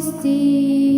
Christ.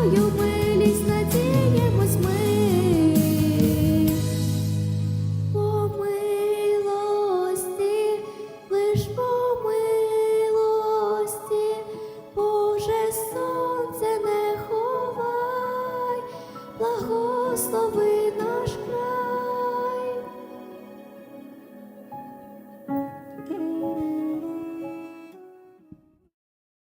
твою милість надіємось ми, по лиш по Боже сонце не ховай, благослови.